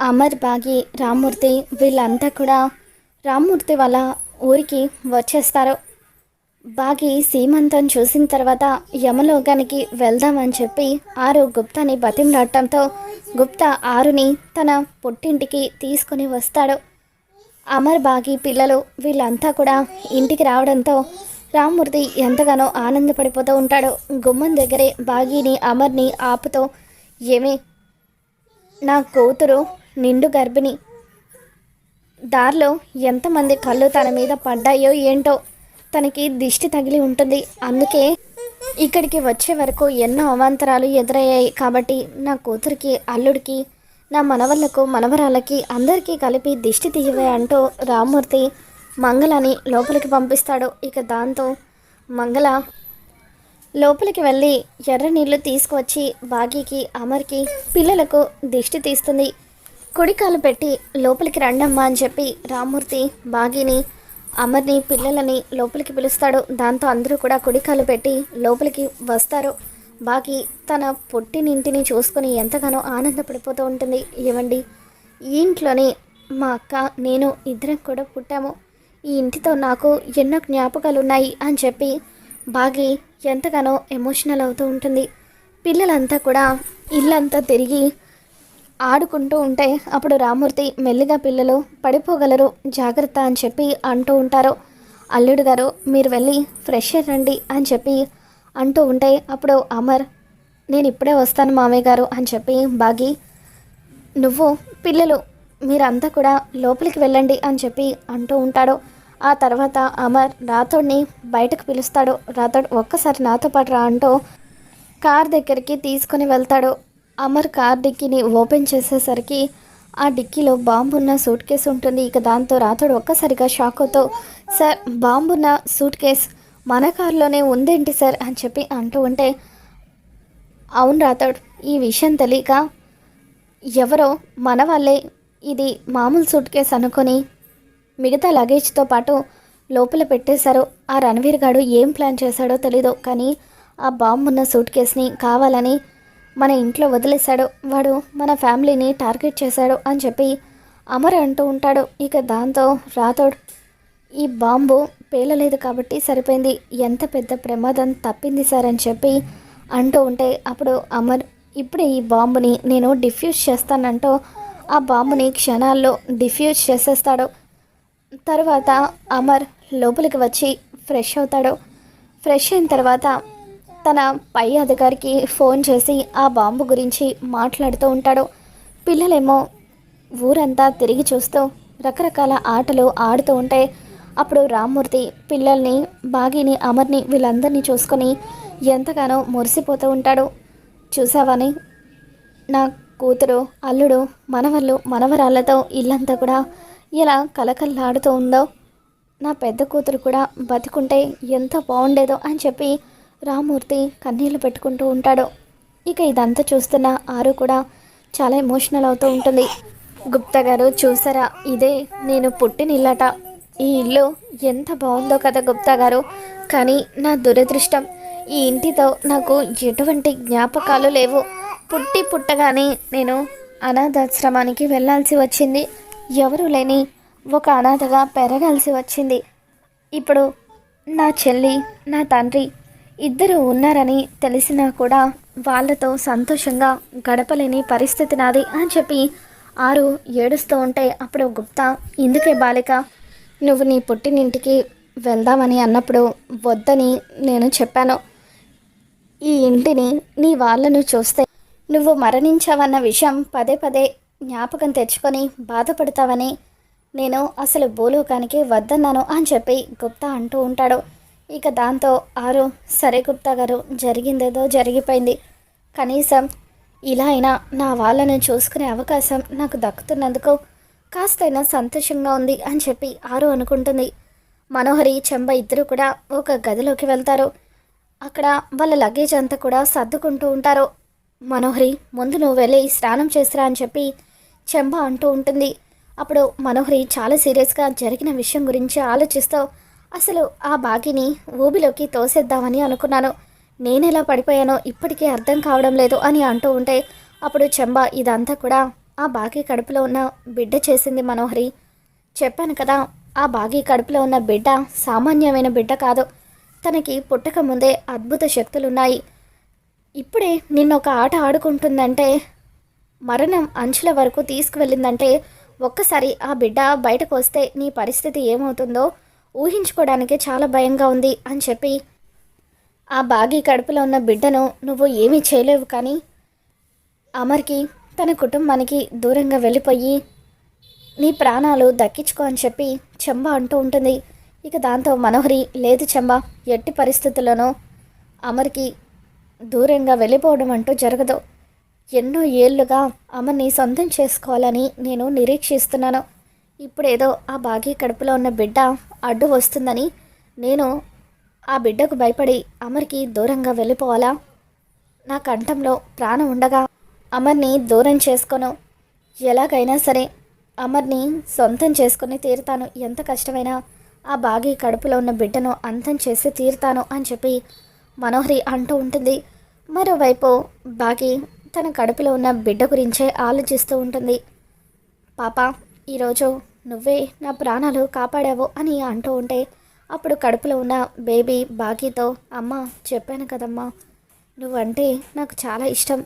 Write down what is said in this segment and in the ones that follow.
అమర్ బాగి రామ్మూర్తి వీళ్ళంతా కూడా రామ్మూర్తి వాళ్ళ ఊరికి వచ్చేస్తారు. బాగి సీమంతం చూసిన తర్వాత యమలోకానికి వెళ్దామని చెప్పి ఆరు గుప్తాని బతిమలాడటంతో గుప్తా ఆరుని తన పుట్టింటికి తీసుకుని వస్తాడు. అమర్ బాగి పిల్లలు వీళ్ళంతా కూడా ఇంటికి రావడంతో రామ్మూర్తి ఎంతగానో ఆనందపడిపోతూ ఉంటాడు. గుమ్మం దగ్గరే బాగిని అమర్ని ఆపుతో ఏమి నా కూతురు నిండు గర్భిణి. దారిలో ఎంతమంది కళ్ళు తన మీద పడ్డాయో ఏంటో తనకి దిష్టి తగిలి ఉంటుంది. అందుకే ఇక్కడికి వచ్చే వరకు ఎన్నో అవాంతరాలు ఎదురయ్యాయి. కాబట్టి నా కూతురికి అల్లుడికి నా మనవళ్ళకు మనవరాలకి అందరికీ కలిపి దిష్టి తీయవే అంటూ రామ్మూర్తి మంగళని లోపలికి పంపిస్తాడు. ఇక దాంతో మంగళ లోపలికి వెళ్ళి ఎర్ర నీళ్ళు తీసుకువచ్చి బాగీకి అమర్కి పిల్లలకు దిష్టి తీస్తుంది. కుడికాలు పెట్టి లోపలికి రండమ్మా అని చెప్పి రామూర్తి బాగీని అమర్ని పిల్లలని లోపలికి పిలుస్తాడు. దాంతో అందరూ కూడా కుడికాలు పెట్టి లోపలికి వస్తారు. బాగి తన పుట్టినింటిని చూసుకొని ఎంతగానో ఆనందపడిపోతూ ఉంటుంది. ఏమండి ఈ ఇంట్లోనే మా అక్క నేను ఇద్దరం కూడా పుట్టాము. ఈ ఇంటితో నాకు ఎన్నో జ్ఞాపకాలు ఉన్నాయి అని చెప్పి బాగి ఎంతగానో ఎమోషనల్ అవుతూ ఉంటుంది. పిల్లలంతా కూడా ఇల్లంతా తిరిగి ఆడుకుంటూ ఉంటే అప్పుడు రామూర్తి మెల్లిగా పిల్లలు పడిపోగలరు జాగ్రత్త అని చెప్పి అంటూ ఉంటారు. అల్లుడు గారు మీరు వెళ్ళి ఫ్రెష్ రండి అని చెప్పి అంటూ ఉంటే అప్పుడు అమర్ నేను ఇప్పుడే వస్తాను మామయ్య గారు అని చెప్పి బాగి నువ్వు పిల్లలు మీరంతా కూడా లోపలికి వెళ్ళండి అని చెప్పి అంటూ ఉంటాడు. ఆ తర్వాత అమర్ రాథోడ్ని బయటకు పిలుస్తాడు. రాథోడ్ ఒక్కసారి నాతో పాటు రా అంటూ కార్ దగ్గరికి తీసుకొని వెళ్తాడు. అమర్ కార్ డిక్కీని ఓపెన్ చేసేసరికి ఆ డిక్కీలో బాంబు ఉన్న సూట్ కేసు ఉంటుంది. ఇక దాంతో రాతోడు ఒక్కసారిగా షాక్ అవుతూ సార్ బాంబు ఉన్న సూట్ కేస్ మన కారులోనే ఉందేంటి సార్? అని చెప్పి అంటూ ఉంటే అవును రాతోడు ఈ విషయం తెలియక ఎవరో మన వాళ్ళే ఇది మామూలు సూట్ కేసు అనుకొని మిగతా లగేజ్తో పాటు లోపల పెట్టేశారు. ఆ రణవీర్ గాడు ఏం ప్లాన్ చేశాడో తెలీదు. కానీ ఆ బాంబున్న సూట్ కేస్ని కావాలని మన ఇంట్లో వదిలేశాడు వాడు మన ఫ్యామిలీని టార్గెట్ చేశాడు అని చెప్పి అమర్ అంటూ ఉంటాడు. ఇక దాంతో రాథోడ్ ఈ బాంబు పేలలేదు కాబట్టి సరిపోయింది. ఎంత పెద్ద ప్రమాదం తప్పింది సార్ అని చెప్పి అంటూ ఉంటే అప్పుడు అమర్ ఇప్పుడే ఈ బాంబుని నేను డిఫ్యూజ్ చేస్తానంటూ ఆ బాంబుని క్షణాల్లో డిఫ్యూజ్ చేసేస్తాడు. తర్వాత అమర్ లోపలికి వచ్చి ఫ్రెష్ అవుతాడు. ఫ్రెష్ అయిన తర్వాత తన పై అధికారికి ఫోన్ చేసి ఆ బాంబు గురించి మాట్లాడుతూ ఉంటాడు. పిల్లలేమో ఊరంతా తిరిగి చూస్తూ రకరకాల ఆటలు ఆడుతూ ఉంటే అప్పుడు రామ్మూర్తి పిల్లల్ని బాగిని అమర్ని వీళ్ళందరినీ చూసుకొని ఎంతగానో మురిసిపోతూ ఉంటాడు. చూసావని? నా కూతురు అల్లుడు మనవళ్ళు మనవరాళ్ళతో ఇల్లంతా కూడా ఎలా కలకల్లాడుతూ ఉందో. నా పెద్ద కూతురు కూడా బతికుంటే ఎంత బాగుండేదో అని చెప్పి రామూర్తి కన్నీళ్ళు పెట్టుకుంటూ ఉంటాడు. ఇక ఇదంతా చూస్తున్న ఆరు కూడా చాలా ఎమోషనల్ అవుతూ ఉంటుంది. గుప్తా గారు చూసారా? ఇదే నేను పుట్టిన ఇల్లట. ఈ ఇల్లు ఎంత బాగుందో కదా గుప్తా గారు. కానీ నా దురదృష్టం ఈ ఇంటితో నాకు ఎటువంటి జ్ఞాపకాలు లేవు. పుట్టి పుట్టగానే నేను అనాథాశ్రమానికి వెళ్ళాల్సి వచ్చింది. ఎవరు లేని ఒక అనాథగా పెరగాల్సి వచ్చింది. ఇప్పుడు నా చెల్లి నా తండ్రి ఇద్దరు ఉన్నారని తెలిసినా కూడా వాళ్ళతో సంతోషంగా గడపలేని పరిస్థితి నాది అని చెప్పి ఆరు ఏడుస్తూ ఉంటే అప్పుడు గుప్తా ఇందుకే బాలిక? నువ్వు నీ పుట్టినింటికి వెళ్దామని అన్నప్పుడు వద్దని నేను చెప్పాను. ఈ ఇంటిని నీ వాళ్ళను చూస్తే నువ్వు మరణించావన్న విషయం పదే పదే జ్ఞాపకం తెచ్చుకొని బాధపడతావని నేను అసలు భూలోకానికి వద్దన్నాను అని చెప్పి గుప్తా అంటూ ఉంటాడు. ఇక దాంతో ఆరు సరే గుప్తా గారు జరిగిందేదో జరిగిపోయింది. కనీసం ఇలా అయినా నా వాళ్ళను చూసుకునే అవకాశం నాకు దక్కుతున్నందుకు కాస్తైనా సంతోషంగా ఉంది అని చెప్పి ఆరు అనుకుంటుంది. మనోహరి చెంబ ఇద్దరు కూడా ఒక గదిలోకి వెళ్తారు. అక్కడ వాళ్ళ లగేజ్ అంతా కూడా సర్దుకుంటూ ఉంటారు. మనోహరి ముందు నువ్వు వెళ్ళి స్నానం చేసిరా అని చెప్పి చెంబ అంటూ ఉంటుంది. అప్పుడు మనోహరి చాలా సీరియస్గా జరిగిన విషయం గురించి ఆలోచిస్తూ అసలు ఆ బాగిని ఊబిలోకి తోసేద్దామని అనుకున్నాను. నేనెలా పడిపోయానో ఇప్పటికీ అర్థం కావడం లేదు అని అంటూ ఉంటే అప్పుడు చెంబ ఇదంతా కూడా ఆ బాగి కడుపులో ఉన్న బిడ్డ చేసింది మనోహరి. చెప్పాను కదా ఆ బాగి కడుపులో ఉన్న బిడ్డ సామాన్యమైన బిడ్డ కాదు. తనకి పుట్టక ముందే అద్భుత శక్తులున్నాయి. ఇప్పుడే నిన్న ఒక ఆట ఆడుకుంటుందంటే మరణం అంచుల వరకు తీసుకువెళ్ళిందంటే ఒక్కసారి ఆ బిడ్డ బయటకు వస్తే నీ పరిస్థితి ఏమవుతుందో ఊహించుకోవడానికి చాలా భయంగా ఉంది అని చెప్పి ఆ బాగి కడుపులో ఉన్న బిడ్డను నువ్వు ఏమీ చేయలేవు కానీ అమర్కి తన కుటుంబానికి దూరంగా వెళ్ళిపోయి నీ ప్రాణాలు దక్కించుకో అని చెప్పి చెంబ అంటూ ఉంటుంది. ఇక దాంతో మనోహరి లేదు చెంబ ఎట్టి పరిస్థితుల్లోనూ అమర్కి దూరంగా వెళ్ళిపోవడం అంటూ జరగదు. ఎన్నో ఏళ్ళుగా అమర్ని సొంతం చేసుకోవాలని నేను నిరీక్షిస్తున్నాను. ఇప్పుడేదో ఆ బాగి కడుపులో ఉన్న బిడ్డ అడ్డు వస్తుందని నేను ఆ బిడ్డకు భయపడి అమర్కి దూరంగా వెళ్ళిపోవాలా? నా కంఠంలో ప్రాణం ఉండగా అమర్ని దూరం చేసుకోను. ఎలాగైనా సరే అమర్ని సొంతం చేసుకుని తీరుతాను. ఎంత కష్టమైనా ఆ బాగి కడుపులో ఉన్న బిడ్డను అంతం చేసి తీరుతాను అని చెప్పి మనోహరి అంటూ ఉంటుంది. మరోవైపు బాగి తన కడుపులో ఉన్న బిడ్డ గురించే ఆలోచిస్తూ ఉంటుంది. పాప ఈరోజు నువ్వే నా ప్రాణాలు కాపాడావు అని అంటూ ఉంటే అప్పుడు కడుపులో ఉన్న బేబీ బాకీతో అమ్మ చెప్పాను కదమ్మా నువ్వంటే నాకు చాలా ఇష్టం.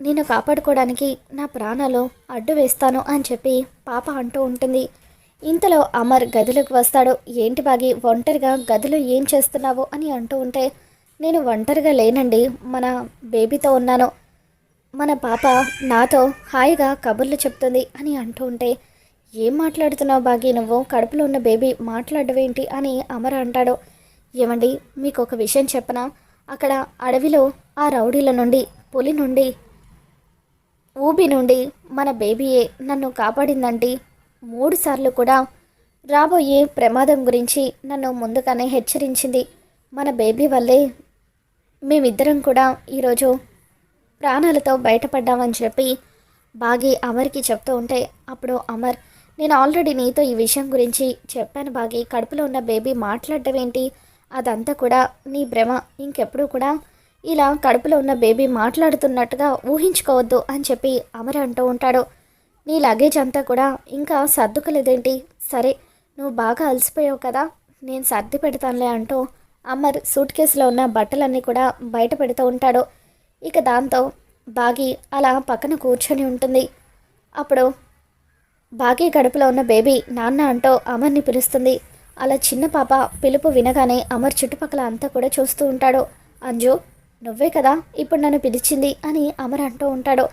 నేను కాపాడుకోవడానికి నా ప్రాణాలు అడ్డు వేస్తాను అని చెప్పి పాప అంటూ ఉంటుంది. ఇంతలో అమర్ గదిలోకి వస్తాడు. ఏంటి బాగి ఒంటరిగా గదిలో ఏం చేస్తున్నావు? అని అంటూ ఉంటే నేను ఒంటరిగా లేనండి మన బేబీతో ఉన్నాను. మన పాప నాతో హాయిగా కబుర్లు చెప్తుంది అని అంటూ ఉంటే ఏం మాట్లాడుతున్నావు బాగి? నువ్వు కడుపులో ఉన్న బేబీ మాట్లాడవేంటి? అని అమర్ అంటాడు. ఏమండి మీకు ఒక విషయం చెప్పనా? అక్కడ అడవిలో ఆ రౌడీల నుండి పులి నుండి ఊబి నుండి మన బేబీయే నన్ను కాపాడిందండి మూడు సార్లు కూడా రాబోయే ప్రమాదం గురించి నన్ను ముందుగానే హెచ్చరించింది. మన బేబీ వల్లే మేమిద్దరం కూడా ఈరోజు ప్రాణాలతో బయటపడ్డామని చెప్పి బాగి అమర్కి చెప్తూ ఉంటే అప్పుడు అమర్ నేను ఆల్రెడీ నీతో ఈ విషయం గురించి చెప్పాను బాగి కడుపులో ఉన్న బేబీ మాట్లాడటం ఏంటి అదంతా కూడా నీ భ్రమ. ఇంకెప్పుడు కూడా ఇలా కడుపులో ఉన్న బేబీ మాట్లాడుతున్నట్టుగా ఊహించుకోవద్దు అని చెప్పి అమర్ అంటూ ఉంటాడు. నీ లగేజ్ అంతా కూడా ఇంకా సర్దుకోలేదేంటి? సరే నువ్వు బాగా అలసిపోయావు కదా నేను సర్ది పెడతానులే అంటూ అమర్ సూట్ కేసులో ఉన్న బట్టలన్నీ కూడా బయట పెడుతూ ఉంటాడు. ఇక దాంతో బాగి అలా పక్కన కూర్చొని ఉంటుంది. అప్పుడు బాకీ గడుపులో ఉన్న బేబీ నాన్న అంటూ అమర్ని పిలుస్తుంది. అలా చిన్న పాప పిలుపు వినగానే అమర్ చుట్టుపక్కల అంతా కూడా చూస్తూ ఉంటాడు. అంజు నువ్వే కదా ఇప్పుడు నన్ను పిలిచింది అని అమర్ అంటూ ఉంటాడు.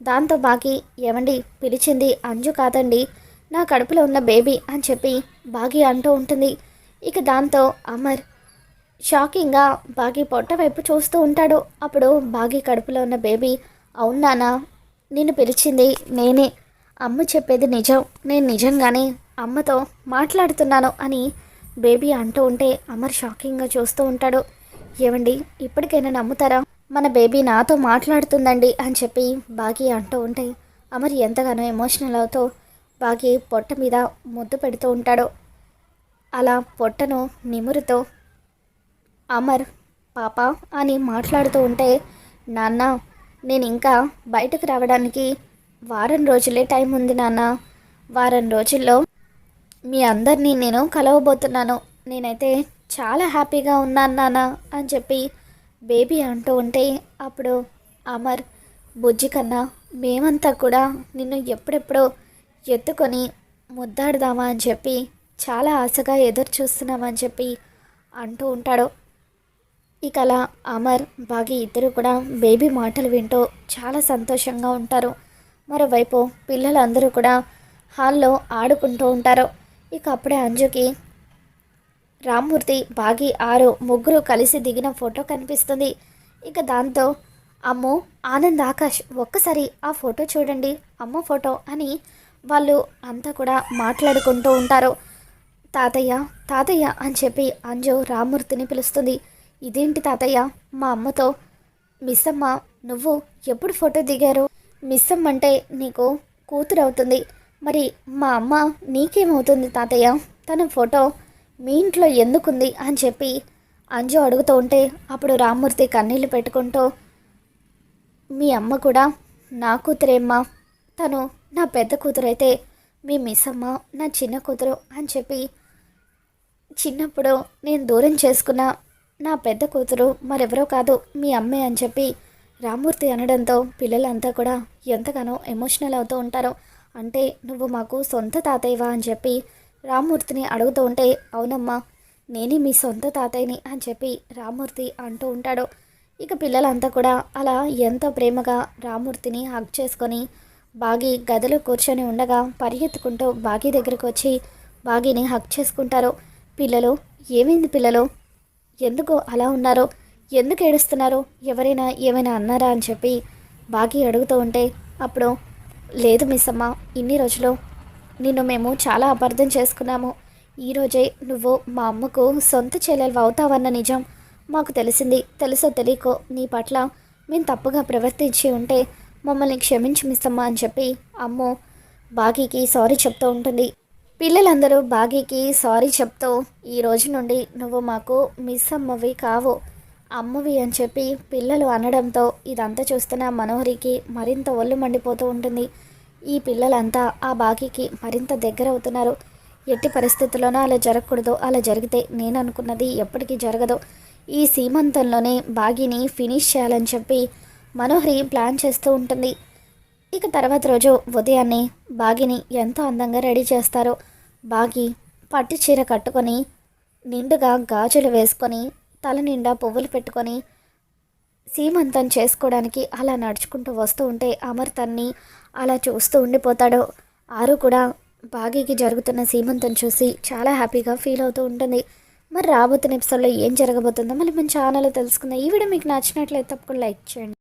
దాంతో బాకీ ఏమండి పిలిచింది అంజు కాదండి నా కడుపులో ఉన్న బేబీ అని చెప్పి బాగి అంటూ ఉంటుంది. ఇక దాంతో అమర్ షాకింగ్గా బాగి పొట్ట వైపు చూస్తూ ఉంటాడు. అప్పుడు బాగి కడుపులో ఉన్న బేబీ అవునానా నిన్ను పిలిచింది నేనే అమ్మ చెప్పేది నిజం. నేను నిజంగానే అమ్మతో మాట్లాడుతున్నాను అని బేబీ అంటూ ఉంటే అమర్ షాకింగ్గా చూస్తూ ఉంటాడు. ఏమండి ఇప్పటికైనా నమ్ముతారా? మన బేబీ నాతో మాట్లాడుతుందండి అని చెప్పి బాగి అంటూ ఉంటే అమర్ ఎంతగానో ఎమోషనల్ అవుతూ బాగి పొట్ట మీద ముద్దు పెడుతూ ఉంటాడు. అలా పొట్టను నిమురుతో అమర్ పాప అని మాట్లాడుతూ ఉంటే నాన్న నేను ఇంకా బయటకు రావడానికి వారం రోజులే టైం ఉంది నాన్న. వారం రోజుల్లో మీ అందరినీ నేను కలవబోతున్నాను. నేనైతే చాలా హ్యాపీగా ఉన్నాను నాన్న అని చెప్పి బేబీ అంటూ ఉంటే అప్పుడు అమర్ బుజ్జి కన్నా మేమంతా కూడా నిన్ను ఎప్పుడెప్పుడో ఎత్తుకొని ముద్దాడుదామా అని చెప్పి చాలా ఆశగా ఎదురు చూస్తున్నామని చెప్పి అంటూ ఉంటాడు. ఇక అలా అమర్ బాగి ఇద్దరు కూడా బేబీ మాటలు వింటూ చాలా సంతోషంగా ఉంటారు. మరోవైపు పిల్లలందరూ కూడా హాల్లో ఆడుకుంటూ ఉంటారు. ఇక అప్పుడే అంజుకి రామ్మూర్తి బాగి ఆరు ముగ్గురు కలిసి దిగిన ఫోటో కనిపిస్తుంది. ఇక దాంతో అమ్మో ఆనంద్ ఆకాష్ ఒక్కసారి ఆ ఫోటో చూడండి అమ్మ ఫోటో అని వాళ్ళు అంతా కూడా మాట్లాడుకుంటూ ఉంటారు. తాతయ్య తాతయ్య అని చెప్పి అంజు రామ్మూర్తిని పిలుస్తుంది. ఇదేంటి తాతయ్య మా అమ్మతో మిస్ అమ్మ నువ్వు ఎప్పుడు ఫోటో దిగారు? మిస్ అమ్మ అంటే నీకు కూతురు అవుతుంది. మరి మా అమ్మ నీకేమవుతుంది తాతయ్య? తన ఫోటో మీ ఇంట్లో ఎందుకుంది అని చెప్పి అంజు అడుగుతూ ఉంటే అప్పుడు రామ్మూర్తి కన్నీళ్ళు పెట్టుకుంటూ మీ అమ్మ కూడా నా కూతురేమ్మా తను నా పెద్ద కూతురు అయితే మీ మిస్ అమ్మ నా చిన్న కూతురు అని చెప్పి చిన్నప్పుడు నేను దూరం చేసుకున్న నా పెద్ద కూతురు మరెవరో కాదు మీ అమ్మే అని చెప్పి రామూర్తి అనడంతో పిల్లలంతా కూడా ఎంతగానో ఎమోషనల్ అవుతూ ఉంటారు. అంటే నువ్వు మాకు సొంత తాతయ్యవా అని చెప్పి రామ్మూర్తిని అడుగుతూ ఉంటే అవునమ్మా నేనే మీ సొంత తాతయ్యని అని చెప్పి రామూర్తి అంటూ ఉంటాడు. ఇక పిల్లలంతా కూడా అలా ఎంతో ప్రేమగా రామూర్తిని హక్ చేసుకొని బాగి గదిలో కూర్చొని ఉండగా పరిగెత్తుకుంటూ బాగి దగ్గరకు వచ్చి బాగిని హక్ చేసుకుంటారు. పిల్లలు ఏమైంది పిల్లలు? ఎందుకు అలా ఉన్నారో? ఎందుకు ఏడుస్తున్నారు? ఎవరైనా ఏమైనా అన్నారా అని చెప్పి బాకీ అడుగుతూ ఉంటే అప్పుడు లేదు మిస్ అమ్మ ఇన్ని రోజులు నిన్ను మేము చాలా అపార్థం చేసుకున్నాము. ఈరోజే నువ్వు మా అమ్మకు సొంత చెల్లెలు అవుతావన్న నిజం మాకు తెలిసింది. తెలుసో తెలియకో నీ పట్ల మేము తప్పుగా ప్రవర్తించి ఉంటే మమ్మల్ని క్షమించి మిస్ అమ్మ అని చెప్పి అమ్ము బాగీకి సారీ చెప్తూ ఉంటుంది. పిల్లలందరూ బాగీకి సారీ చెప్తూ ఈ రోజు నుండి నువ్వు మాకు మిస్ అమ్మవి కావు. అమ్మవి అని చెప్పి పిల్లలు అనడంతో ఇదంతా చూస్తున్న మనోహరికి మరింత ఒళ్ళు మండిపోతూ ఉంటుంది. ఈ పిల్లలంతా ఆ బాకీకి మరింత దగ్గర అవుతున్నారు ఎట్టి పరిస్థితుల్లోనూ అలా జరగకూడదు. అలా జరిగితే నేను అనుకున్నది ఎప్పటికీ జరగదు. ఈ సీమంతంలోనే బాగిని ఫినిష్ చేయాలని చెప్పి మనోహరి ప్లాన్ చేస్తూ ఉంటుంది. ఇక తర్వాత రోజు ఉదయాన్నే బాగిని ఎంతో అందంగా రెడీ చేస్తారు. బాగి పట్టు చీర కట్టుకొని నిండుగా గాజులు వేసుకొని తల నిండా పువ్వులు పెట్టుకొని సీమంతం చేసుకోవడానికి అలా నడుచుకుంటూ వస్తూ ఉంటే అమర్ తన్ని అలా చూస్తూ ఉండిపోతాడు. ఆరు కూడా బాగీకి జరుగుతున్న సీమంతం చూసి చాలా హ్యాపీగా ఫీల్ అవుతూ ఉంటుంది. మరి రాబోతున్న ఎపిసోడ్లో ఏం జరగబోతుందో మళ్ళీ మన ఛానల్లో తెలుసుకుందాం. ఈ వీడియో మీకు నచ్చినట్లయితే తప్పకుండా లైక్ చేయండి.